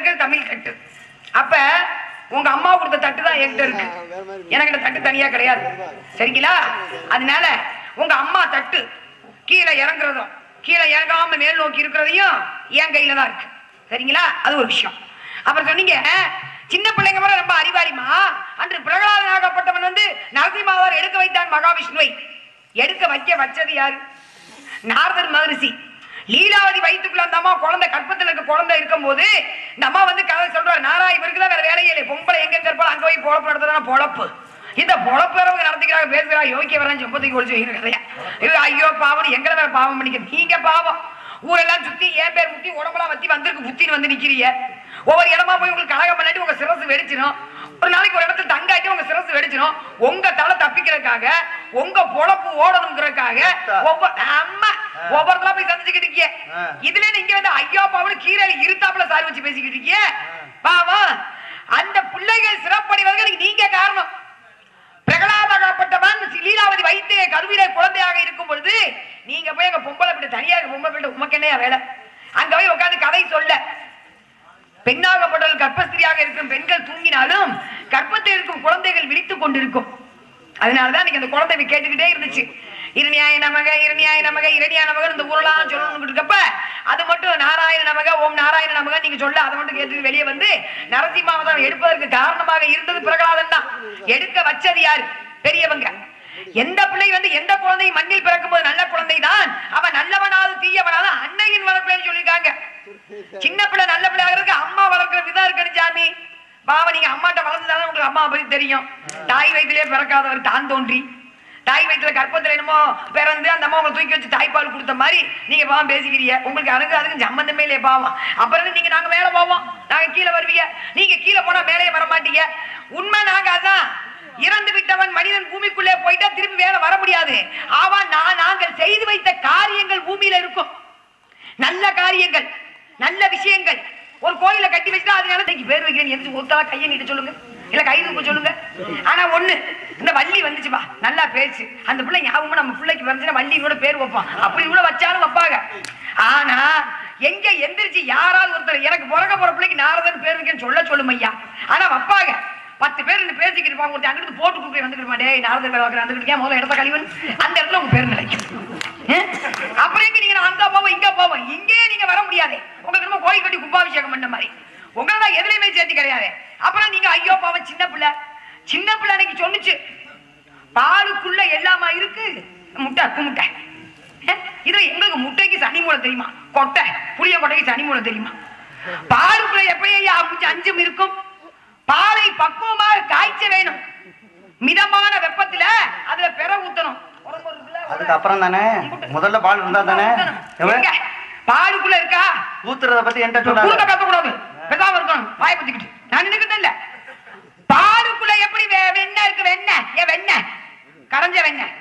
இருக்கிறது தமிழ் கட்டு. அப்ப உங்க அம்மா கொடுத்த தட்டு தான் என்கிட்ட இருக்கு. எனக்கு தட்டு தனியா கிடையாது. சரிங்களா? அதனால உங்க அம்மா தட்டு கீழே இறங்குறதும் கீழே இறங்காம மேல் நோக்கி இருக்கிறதையும் என் கையில தான் இருக்கு. சரிங்களா? அது ஒரு விஷயம். அப்புறம் சொன்னீங்க சின்ன பிள்ளைங்க கூட ரொம்ப அறிவாளிமா அன்று பிரகலாதனாகப்பட்டவன் வந்து நரசிம்மாவார் எடுக்க வைத்தான் மகாவிஷ்ணுவை. எடுக்க வைக்க வச்சது யாரு? நாரதர் மகரிஷி. லீலாவதி வயிற்றுக்குள்ள அந்த அம்மா குழந்தை கற்பத்துல இருக்க குழந்தை இருக்கும்போது இந்த அம்மா வந்து கதை சொல்றாரு நாரா இவருக்கு தான் வேற வேலையே இல்லை பொம்பளை எங்க இருப்பாலும் அங்க போய் பொழப்பு நடத்துறதுனா பொழப்பு. இந்த பொழப்புறவங்க நடத்திக்கிறாங்க பேசுகிறா யோகிய வரேன் செம்பத்துக்கு ஒழிச்சு வைக்கிற கதையா? இது ஐயோ பாவம் எங்களை வேற பாவம் பண்ணிக்க நீங்க பாவம். ஊரெல்லாம் சுத்தி ஏன் பேர் முத்தி உடம்பெல்லாம் வத்தி வந்திருக்கு புத்தின்னு வந்து நிக்கிறீங்க. ஒவ்வொரு இடமா போய் உங்களுக்கு கலகம் பண்ணாட்டி உங்க சிரசு வெடிச்சிடும் ஒரு நாளைக்கு ஒரு இடத்துல தங்காட்டி உங்க சிரசு வெடிச்சிடும் உங்க தலை தப்பிக்கிறதுக்காக உங்க பொழப்பு ஓடணுங்கிறதுக்காக ஒவ்வொரு அம்மா ஒவ்வொருத்தரா போய் சந்திச்சுக்கிட்டு இருக்கீங்க ஆ. இதுல நீங்க வந்து ஐயோ பாவம் கீழே இருத்தாப்புல சாரி வச்சு பேசிக்கிட்டு இருக்கீங்க பாவம் அந்த பிள்ளைகள் சிறப்படைவதற்கு நீங்க காரணம். பிரகலாதகப்பட்டவன் லீலாவதி வைத்து கருவிலே குழந்தையாக இருக்கும் பொழுது நீங்க போய் அங்க பொம்பளை பிள்ளை தனியா இருக்க பொம்பளை பிள்ளை உமக்கு என்னையா வேலை? அங்க போய் உட்கார்ந்து கதை சொல்ல. பெண்ணாகப்பட்டவர்கள் கர்ப்பஸ்திரியாக இருக்கும் பெண்கள் தூங்கினாலும் கர்ப்பத்தில் இருக்கும் குழந்தைகள் விழித்துக் கொண்டிருக்கும். அதனாலதான் நீங்க அந்த குழந்தை கேட்டுக்கிட்டே இருந்துச்சு. இருநியாய நமக இருநியாய நமக இரணியா நமக இந்த ஊரெல்லாம் சொல்லணும்னு இருக்கப்ப அது மட்டும் நாராயண நமக ஓம் நாராயண நமக நீங்க சொல்ல அதை மட்டும் கேட்டு வெளியே வந்து நரசிம்மாவதம் எடுப்பதற்கு காரணமாக இருந்தது பிரகலாதன் தான். எடுக்க வச்சது யாரு? பெரியவங்க. எந்த பிள்ளை வந்து எந்த குழந்தை மண்ணில் பிறக்கும் போது நல்ல குழந்தை தான் அவன் நல்லவனாவது தீயவனாவது அன்னையின் வளர்ப்பேன்னு சொல்லியிருக்காங்க. சின்ன பிள்ளை நல்ல பிள்ளையாக இருக்கு அம்மா வளர்க்கிற விதம் இருக்கணும் சாமி. பாவ நீங்க அம்மாட்ட வளர்ந்துதானே உங்களுக்கு அம்மா பத்தி தெரியும். தாய் வயதிலே பிறக்காதவர் தான் தோன்றி. தாய் வயிற்றுல கற்பத்துல என்னமோ பிறந்து அந்த அம்மா உங்களை தூக்கி வச்சு தாய்ப்பால் கொடுத்த மாதிரி நீங்க பாவம் பேசிக்கிறீங்க. உங்களுக்கு அணுகு அதுக்கு சம்பந்தமே இல்லையே பாவம். அப்புறம் இருந்து நீங்க நாங்க மேல போவோம். நாங்க கீழே வருவீங்க. நீங்க கீழே போனா மேலேயே வர மாட்டீங்க. உண்மை நாங்க அதான். இறந்து விட்டவன் மனிதன் பூமிக்குள்ளே போயிட்டா திரும்பி வேலை வர முடியாது. அவன் நான் நாங்கள் செய்து வைத்த காரியங்கள் பூமியில இருக்கும். நல்ல காரியங்கள் நல்ல விஷயங்கள். ஒரு கோயில கட்டி வச்சுட்டா அதனால பேர் வைக்கிறேன். எந்த ஒருத்தவா கையை நீட்ட சொல்லுங்க. இல்ல கை தூக்க சொல்லுங்க. ஆனா ஒண்ணு இந்த வள்ளி வந்துச்சுப்பா. நல்லா பேச்சு. அந்த பிள்ளை ஞாபகமா நம்ம பிள்ளைக்கு வந்துச்சுன்னா வள்ளி கூட பேர் வைப்பான். அப்படி கூட வச்சாலும் வைப்பாங்க. ஆனா எங்க எந்திரிச்சு யாராவது ஒருத்தர் எனக்கு பிறக்க போற பிள்ளைக்கு நாரதன் பேர் வைக்கன்னு சொல்ல சொல்லும் ஐயா. ஆனா வைப்பாங்க. பத்து பேர் ரெண்டு பேசிக்கிட்டு இருப்பாங்க. ஒருத்தர் அங்கிட்டு போட்டு கொடுக்க வந்துக்கிட்டு டே நாரதன் பேர் வைக்கிறேன் வந்துக்கிட்டு முதல்ல இடத்த கழிவன். அந்த இடத்துல உங்க பேர் நிலைக்கும் அப்புறம் எங்க நீங்க? அங்க போவோம் இங்க போவோம். இங்கே நீங்க வர முடியாது. உங்களுக்கு நம்ம கோயில் கட்டி கும்பாபிஷேகம் பண்ண மாதிரி. உங்களை தான் எதுலையுமே சேர்த்து கிடையாது. அப்புறம் நீங்க ஐயோ பாவம் சின்ன பிள்ளை. சின்ன பிள்ளை அன்னைக்கு சொன்னுச்சு. பாலுக்குள்ள எல்லாமா இருக்கு? முட்டை அக்கு முட்டை. ஏன்? இதுல எங்களுக்கு முட்டைக்கு சனி மூலம் தெரியுமா? கொட்டை புளிய கொட்டைக்கு சனி மூலம் தெரியுமா? பாலுக்குள்ள எப்பயும் அஞ்சு அஞ்சும் இருக்கும். பாலை பக்குவமாக காய்ச்ச வேணும். மிதமான வெப்பத்துல அதுல பெற ஊத்தணும். உடம்பு இருக்குல்ல, அதுக்கு அப்புறம் தானே? முதல்ல பால் இருந்தா தானே? பாலுக்குள்ள இருக்கா? ஊத்துறத பத்தி என்கிட்ட கூட்ட வாய் பத்திக்கிட்டு நான் நினைக்கிறது இல்ல பாலுக்குள்ள எப்படி வெண்ணெய் இருக்கு? வெண்ணெய். ஏன் வெண்ணெய்? கரைஞ்ச வெண்ணெய்.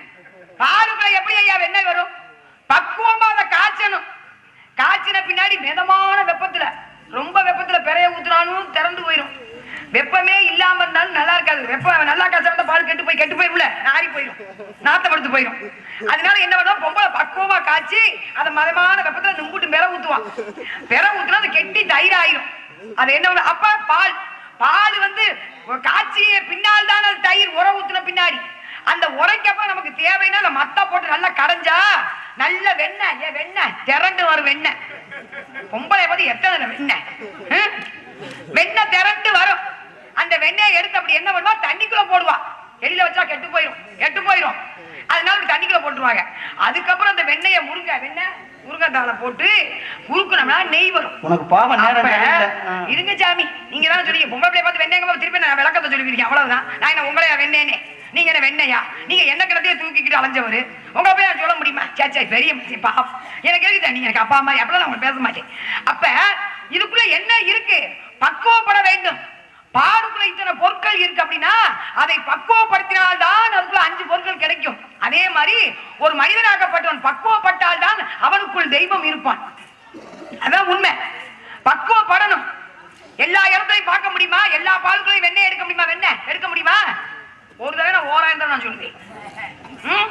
பாலுக்குள்ள எப்படி ஐயா வெண்ணெய் வரும்? பக்குவமா அதை காய்ச்சணும். காய்ச்சின பின்னாடி மிதமான வெப்பத்துல ரொம்ப வெப்பத்துல பெறைய ஊத்துனாலும் திறந்து போயிடும் வெப்பமே இல்லாம இருந்தாலும் நல்லா இருக்காது. வெப்பம் நல்லா காய்ச்சா பால் கெட்டு போய் கெட்டு போயிரும்ல நாரி போயிடும் நாத்தம் எடுத்து போயிடும் அதனால என்ன பண்ணுவோம் பொம்பளை பக்குவமா காய்ச்சி அதை மதமான வெப்பத்துல நுங்குட்டு பெற ஊத்துவான். பெற ஊத்துனா அது கெட்டி அது என்ன அப்ப பால். பால் வந்து காய்ச்சிய பின்னால் தான் அது தயிர் உரம் ஊத்துன பின்னாடி. அந்த உரைக்கப்ப நமக்கு தேவைன்னா அந்த மத்தா போட்டு நல்லா கடைஞ்சா நல்ல வெண்ணெய். ஏன் வெண்ணெய். திரண்டு வரும் வெண்ணெய். பொம்பளை பத்தி எத்தனை வெண்ணெய்? வெண்ணெய் திரண்டு வரும். அந்த வெண்ணெயை எடுத்து அப்படி என்ன பண்ணுவா? தண்ணிக்குள்ள போடுவா. வெளியில வச்சா கெட்டு போயிடும் கெட்டு போயிடும் அதனால தண்ணிக்குள்ள போட்டுருவாங்க. அதுக்கப்புறம் அந்த வெண்ணெயை முருங்க வெண்ணெய் முருங்கத்தால போட்டு குறுக்கணும்னா நெய் வரும். உனக்கு பாவம் நேரம். இருங்க சாமி நீங்க தான் சொன்னீங்க பொம்பளை பார்த்து வெண்ணெய் திருப்பி நான் விளக்கத்தை சொல்லிருக்கீங்க அவ்வளவுதான். நான் என்ன உங்களையா வெண்ணேனே? நீங்க என்ன வெண்ணையா? நீங்க என்ன கிணத்தையே தூக்கிக்கிட்டு அலைஞ்சவரு? உங்க போய் நான் சொல்ல முடியுமா? சேச்சா பெரிய பாவம். எனக்கு எதுக்கு நீங்க எனக்கு அப்பா மாதிரி அப்பெல்லாம் நான் பேச மாட்டேன். அப்ப இதுக்குள்ள என்ன இருக்கு? பக்குவப்பட வேண்டும். பாடுக்குள்ள இத்தனை பொருட்கள் இருக்கு அப்படின்னா அதை பக்குவப்படுத்தினால் தான் அதுக்குள்ள அஞ்சு பொருட்கள் கிடைக்கும். அதே மாதிரி ஒரு மனிதனாகப்பட்டவன் பக்குவப்பட்டால் தான் அவனுக்குள் தெய்வம் இருப்பான். அதான் உண்மை. பக்குவப்படணும். எல்லா இடத்துலையும் பார்க்க முடியுமா? எல்லா பால்களையும் வெண்ணெய் எடுக்க முடியுமா? வெண்ணெய் எடுக்க முடியுமா? ஒரு தடவை நான் ஓராயிரம் நான் சொல்லுவேன். ம்?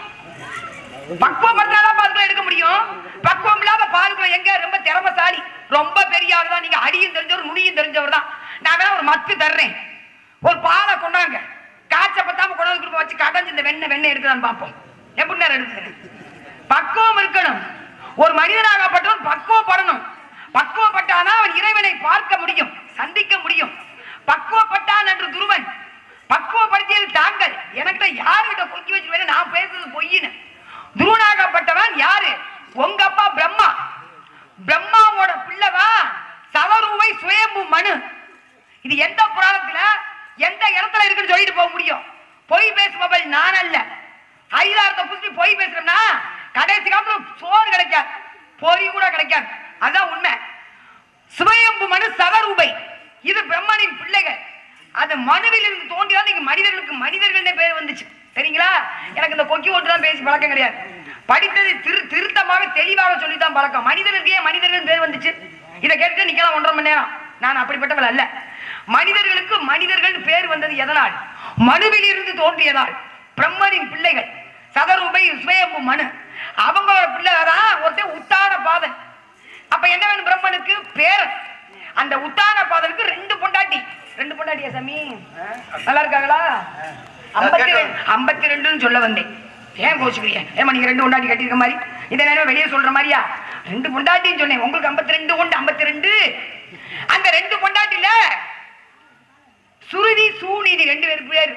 பக்குவப்படுத்தாதான் பால்களை எடுக்க முடியும். பக்குவம் இல்லாத பால்களை எங்க? ரொம்ப திறமசாலி. ரொம்ப பெரிய ஆள் தான் நீங்க அடியும் தெரிஞ்சவர் நுனியும் தெரிஞ்சவர் தான். நான் வேணா ஒரு மத்து தர்றேன். ஒரு பாலை கொண்டாங்க. காய்ச்ச பத்தாம கொண்டாந்து கொடுப்ப வச்சு கடைஞ்சு இந்த வெண்ணெய் வெண்ணெய் எடுக்கலான்னு பார்ப்போம். எப்படி நேரம் எடுக்குது பக்குவம் இருக்கணும். ஒரு மனிதனாகப்பட்டவன் பக்குவப்படணும். பக்குவப்பட்டானா அவன் இறைவனை பார்க்க முடியும் சந்திக்க முடியும். பக்குவப்பட்டான் என்று துருவன். பக்குவப்படுத்தியது தாங்கள் எனக்கிட்ட யாருகிட்ட கொக்கி வச்சிருவேன் நான் பேசுறது பொய்யின்னு துருவனாகப்பட்டவன் யாரு உங்க அப்பா பிரம்மா பிரம்மாவோட பிள்ளைதான் சவரூவை சுயம்பு மனு இது எந்த புராணத்துல எந்த இடத்துல இருக்குன்னு சொல்லிட்டு போக முடியும் பொய் பேசுபவள் நான் அல்ல ஐதாரத்தை புத்தி பொய் பேசுறோம்னா கடைசி காலத்துல சோறு கிடைக்காது பொறி கூட கிடைக்காது. அதான் உண்மை. சிவயம்பு மனு சவரூபை. இது பிரம்மனின் பிள்ளைகள். அது மனுவில் இருந்து தோன்றிதான் நீங்க மனிதர்களுக்கு மனிதர்கள் பேர் வந்துச்சு. சரிங்களா? எனக்கு இந்த கொக்கி ஓட்டு தான் பேசி பழக்கம் கிடையாது. படித்தது திரு திருத்தமாக தெளிவாக சொல்லித்தான் பழக்கம். மனிதர்களுக்கே மனிதர்கள் பேர் வந்துச்சு. இதை கேட்டு நிக்கலாம் ஒன்றரை மணி நேரம். நான் அப்படிப்பட்டவள் அல்ல. மனிதர்களுக்கு மனிதர்கள் பேர் வந்தது எதனால்? மனுவில் இருந்து தோன்றியதால். பிரம்மனின் பிள்ளைகள். சதரூபை சுயம்பு மனு. அவங்களோட பிள்ளைதான் ஒருத்தன் உத்தான பாதன் அப்ப என்ன வேணும் பிரம்மனுக்கு? பேரன். அந்த உத்தான பாதனுக்கு ரெண்டு பொண்டாட்டி. ரெண்டு பொண்டாட்டியா சாமி? நல்லா இருக்காங்களா? ஐம்பத்தி ரெண்டு ஐம்பத்தி ரெண்டுன்னு சொல்ல வந்தேன். ஏன் கோச்சுக்கிறீங்க? ஏமா நீங்க ரெண்டு பொண்டாட்டி கட்டியிருக்க மாதிரி? இதை நேரம் வெளியே சொல்ற மாதிரியா? ரெண்டு பொண்டாட்டின்னு சொன்னேன். உங்களுக்கு ஐம்பத்தி ரெண்டு உண்டு ஐம்பத்தி ரெண்டு. அந்த ரெண்டு பொண்டாட்டில சுருதி சூநீதி ரெண்டு பேர் பேர்.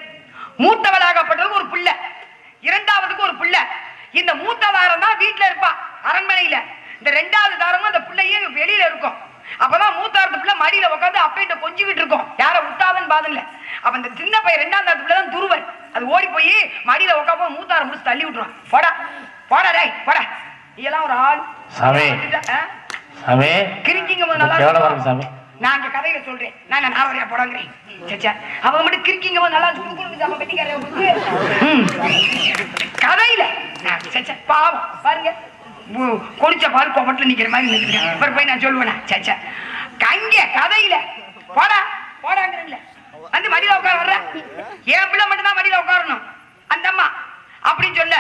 மூத்தவளாகப்பட்டது ஒரு பிள்ளை இரண்டாவதுக்கு ஒரு பிள்ளை இந்த மூத்த தாரம் தான் வீட்டுல இருப்பா அரண்மனையில. இந்த ரெண்டாவது தாரமும் அந்த பிள்ளையும் வெளியில இருக்கும். அப்பதான் மூத்தாரத்து பிள்ளை மடியில உட்காந்து அப்பையிட்ட கொஞ்சிக்கிட்டு இருக்கும். யார விட்டாதன்னு பாதன்ல அப்ப இந்த சின்ன பையன் ரெண்டாம் தாரத்து பிள்ளை தான் துருவன். அது ஓடி போய் மடியில உட்காந்து மூத்தாரம் முடிச்சு தள்ளி விட்டுருவான். போடா. போடா டேய் போடா. நீ எல்லாம் ஒரு ஆள். சாமி. சாமி. போது நல்லா சாமி. நான் அங்க கதையில சொல்றேன். நான் நான் வரையா போடாங்கிறேன்? அவங்க மட்டும் கிறுக்கிங்க போது நல்லா. கதையில. பாவம். பாருங்க. குடிச்ச பால் கொமட்டில் நிக்கிற மாதிரி நிற்கிறேன் அப்புறம் போய் நான் சொல்லுவேனா சச்சா கங்க கதையில. போடா போடாங்கிறேன்ல. வந்து மடியில உட்கார வர்ற. என் பிள்ளை மட்டும் தான் மடியில உட்காரணும். அந்த அம்மா அப்படின்னு சொல்ல.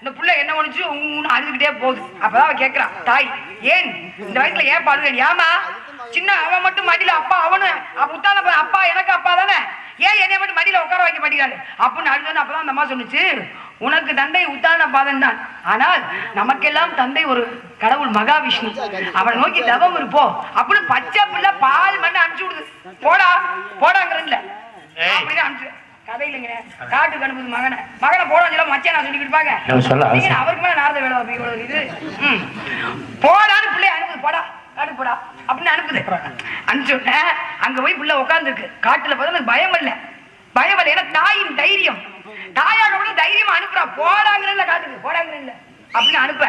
இந்த புள்ள என்ன பண்ணுச்சு உன்னு அழுதுகிட்டே போகுது. அப்பதான் அவ கேக்குறான் தாய் ஏன்? இந்த வயசுல ஏன் பாடுவேன் ஏமா சின்ன அவன் மட்டும் மடியில அப்பா அவனு. பையன், அப்பா எனக்கு அப்பா தானே. ஏன் என்னைய மட்டும் மடியில உட்கார வைக்க மாட்டேங்கிறாரு? அப்படின்னு அழுதுன்னு அப்பதான் அந்த அம்மா சொன்னுச்சு. உனக்கு தந்தை உத்தான பாதன் தான். ஆனால் நமக்கெல்லாம் தந்தை ஒரு கடவுள் மகாவிஷ்ணு. அவனை நோக்கி தவம் இருப்போ அப்படின்னு பச்சை பிள்ளை பால் மண்ணு அனுப்பிச்சு விடுது. போடா போடாங்கிறல்ல ஏய். அப்படின்னு அனுப்பிச்சு. கதையிலங்க காட்டுக்கு அனுப்புது மகனை. மகனை போடான்னு சொல்ல மச்சான் நான் சொல்லிக்கிட்டு அவசியம் அவருக்கு மேல நாரத வேலை அப்படி இது. போடான்னு பிள்ளை அனுப்புது. போடா காட்டுக்கு போடா. அப்படின்னு அனுப்புது. அனுப்பிச்சு உடனே அங்க போய் பிள்ளை உட்காந்துருக்கு காட்டுல பார்த்தா எனக்கு பயம் இல்ல பயம் இல்லை ஏன்னா தாயின் தைரியம். தாயாக கூட தைரியமா அனுப்புறா. போடாங்கிறல்ல காட்டுக்கு போடாங்கிறல்ல அப்படின்னு அனுப்ப.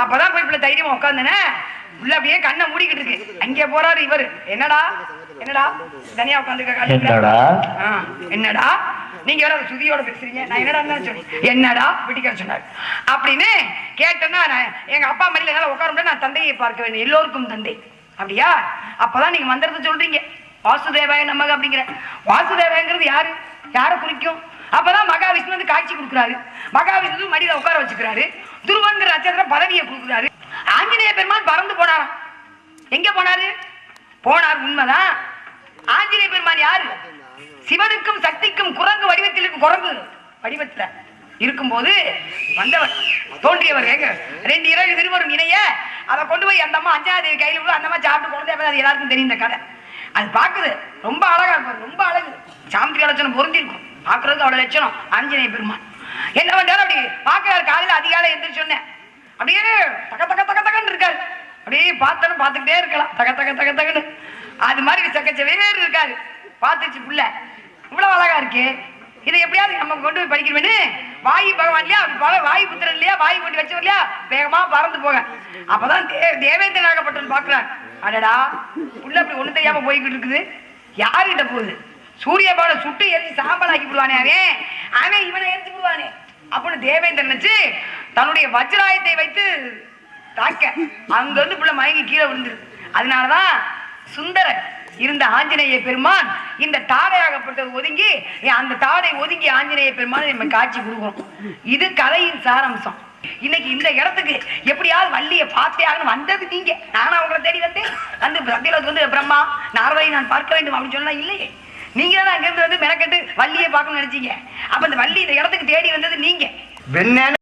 அப்பதான் போய் பிள்ளை தைரியமா உட்காந்தனே உள்ள அப்படியே கண்ணை மூடிக்கிட்டு இருக்கு. அங்கே போறாரு இவரு. என்னடா? என்னடா? தனியா உட்காந்துருக்க என்னடா? என்னடா? நீங்க வேற சுதியோட பேசுறீங்க. நான் என்னடா சொன்னேன். என்னடா? பிடிக்க சொன்னார். அப்படின்னு கேட்டேன்னா நான் எங்க அப்பா மடியில என்னால உட்கார முடியாது நான் தந்தையை பார்க்க வேண்டும். எல்லோருக்கும் தந்தை. அப்படியா? அப்பதான் நீங்க மந்திரத்தை சொல்றீங்க. வாசுதேவாய நமக அப்படிங்கிற. வாசுதேவாயங்கிறது யாரு? யாரை குறிக்கும்? அப்பதான் மகாவிஷ்ணு வந்து காட்சி கொடுக்குறாரு. மகாவிஷ்ணு மடியில உட்கார வச்சுக்கிறாரு. துருவங்கிற நட்சத்திரம் பதவியை கொடுக்குறாரு. ஆஞ்சநேய பெருமான் பறந்து போனாராம். எங்க போனாரு? போனார் உண்மைதான். ஆஞ்சநேய பெருமான் யாரு? சிவனுக்கும் சக்திக்கும் குரங்கு வடிவத்தில் இருக்கும் குரங்கு வடிவத்துல இருக்கும்போது வந்தவர் தோன்றியவர் எங்க? ரெண்டு இரவு திருவரும் இணைய அதை கொண்டு போய் அந்த அம்மா அஞ்சாவது கையில் விட அந்த அம்மா சாப்பிட்டு கொண்டு அது எல்லாருக்கும் தெரியும் இந்த கதை. அது பாக்குது ரொம்ப அழகா இருக்கும். ரொம்ப அழகு. சாமி கலச்சனம் பொருந்திருக்கும். பாக்குறதுக்கு அவ்வளவு லட்சணம். ஆஞ்சநேய பெருமான். என்ன பண்றாரு அப்படி பாக்குறாரு. காலையில அதிகாலை எந்திரிச்சு சொன்னேன் அப்படியே தக தக தக தகன்னு இருக்காரு. அப்படியே பார்த்தனும் பார்த்துக்கிட்டே இருக்கலாம். தக தக தக தகன்னு. அது மாதிரி சக்கச்ச வேறு இருக்காரு. பார்த்துச்சு புள்ள. இவ்வளவு அழகா இருக்கு. இதை எப்படியாவது நம்ம கொண்டு போய் படிக்கணும்னு வாயு பகவான் இல்லையா? அப்படி வாயு புத்திரன் இல்லையா? வாயு கொண்டு வச்சவர் இல்லையா? வேகமா பறந்து போக. அப்பதான் தே- தேவேந்திரனாகப்பட்டவன் பாக்குறாங்க அடடா புள்ள அப்படி ஒண்ணு தெரியாம போய்கிட்டு இருக்குது. யாருகிட்ட போகுது? சூரியபாட சுட்டு எரிஞ்சு சாம்பல் ஆக்கி விடுவானே அவன். அவன் இவனை எரிஞ்சு விடுவானே. அப்படின்னு தேவேந்திரன் நினைச்சு தன்னுடைய வஜ்ராயத்தை வைத்து தாக்க. அங்க இருந்து புள்ள மயங்கி கீழே விழுந்துருக்கு அதனாலதான் சுந்தரன் இருந்த ஆஞ்சநேய பெருமான் இந்த தாடையாகப்பட்டது ஒதுங்கி அந்த தாடை ஒதுங்கி ஆஞ்சநேய பெருமான் நம்ம காட்சி கொடுக்குறோம் இது கதையின் சாராம்சம். இன்னைக்கு இந்த இடத்துக்கு எப்படியாவது வள்ளிய பார்த்தே ஆகணும். வந்தது நீங்க. நானும் அவங்கள தேடி வந்தேன். வந்து சத்தியலோகத்துக்கு வந்து பிரம்மா நாரதை நான் பார்க்க வேண்டும் அப்படின்னு சொன்னா இல்லையே. நீங்க தான் அங்கிருந்து வந்து மெனக்கட்டு வள்ளியை பார்க்கணும்னு நினைச்சீங்க. அப்ப இந்த வள்ளி இந்த இடத்துக்கு தேடி வந்தது நீங்க.